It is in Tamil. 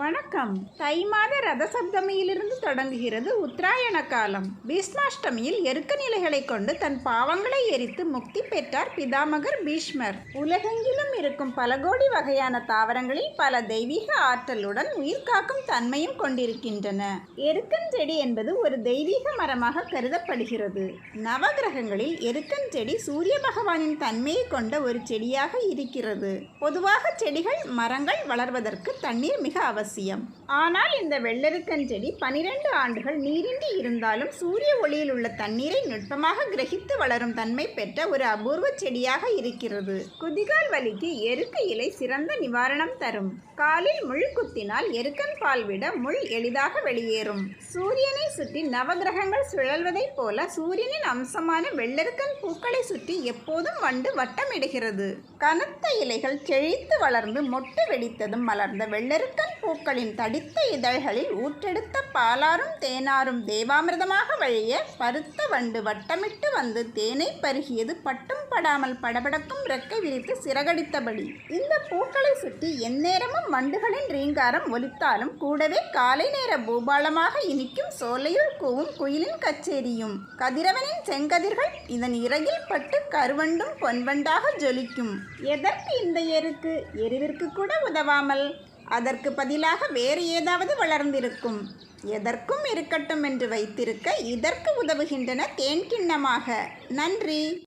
வணக்கம். தை மாத ரத சப்தமியிலிருந்து தொடங்குகிறது உத்தராயண காலம். பீஷ்மாஷ்டமியில் எருக்க நிலைகளை கொண்டு தன் பாவங்களை எரித்து முக்தி பெற்றார் பிதாமகர் பீஷ்மர். உலகெங்கிலும் இருக்கும் பல கோடி வகையான தாவரங்களில் பல தெய்வீக ஆற்றலுடன் உயிர் காக்கும் தன்மையும் கொண்டிருக்கின்றன. எருக்கன் செடி என்பது ஒரு தெய்வீக மரமாக கருதப்படுகிறது. நவகிரகங்களில் எருக்கன் செடி சூரிய பகவானின் தன்மையை கொண்ட ஒரு செடியாக இருக்கிறது. பொதுவாக செடிகள் மரங்கள் வளர்வதற்கு தண்ணீர் மிக அவசியம். ஆனால் இந்த வெள்ளெருக்கன் செடி பனிரெண்டு ஆண்டுகள் நீரின்றி இருந்தாலும் சூரிய ஒளியில் உள்ள தண்ணீரை நுட்பமாக கிரகித்து வளரும் தன்மை பெற்ற ஒரு அபூர்வ செடியாக இருக்கிறது. குதிகால் வலிக்கு எருக்க இலை சிறந்த நிவாரணம் தரும். காலில் முள் குத்தினால் எருக்கன் பால் விட முள் எளிதாக வெளியேறும். சூரியனை சுற்றி நவகிரகங்கள் சுழல்வதைப் போல சூரியனின் அம்சமான வெள்ளெருக்கன் பூக்களை சுற்றி எப்போதும் வண்டு வட்டமிடுகிறது. கனத்த இலைகள் செழித்து வளர்ந்து மொட்டு வெடித்ததும் மலர்ந்த வெள்ளெருக்கன் பூக்களின் தடித்த இதழ்களில் ஊற்றெடுத்த பாலாரும் தேனாரும் தேவாமிர்தமாக வழிய பருத்த வண்டு வட்டமிட்டு வந்து தேனை பருகியது பட்டும் படாமல் படபடக்கும் ரெக்கை விரித்து சிறகடித்தபடி. இந்த பூக்களை சுற்றி எந்நேரமும் வண்டுகளின் ரீங்காரம் ஒலித்தாலும் கூடவே காலை நேர பூபாலமாக இனிக்கும் சோலையுள் கூவும் குயிலின் கச்சேரியும். கதிரவனின் செங்கதிர்கள் இதன் இறகில் பட்டு கருவண்டும் பொன்வண்டாக ஜொலிக்கும். எதற்கு இந்த எருக்கு எருவிற்கு கூட உதவாமல். அதற்கு பதிலாக வேறு ஏதாவது வளர்ந்திருக்கும். எதற்கும் இருக்கட்டும் என்று வைத்திருக்க இதற்கு உதவுகின்றன தேன்கிண்ணமாக நன்றி.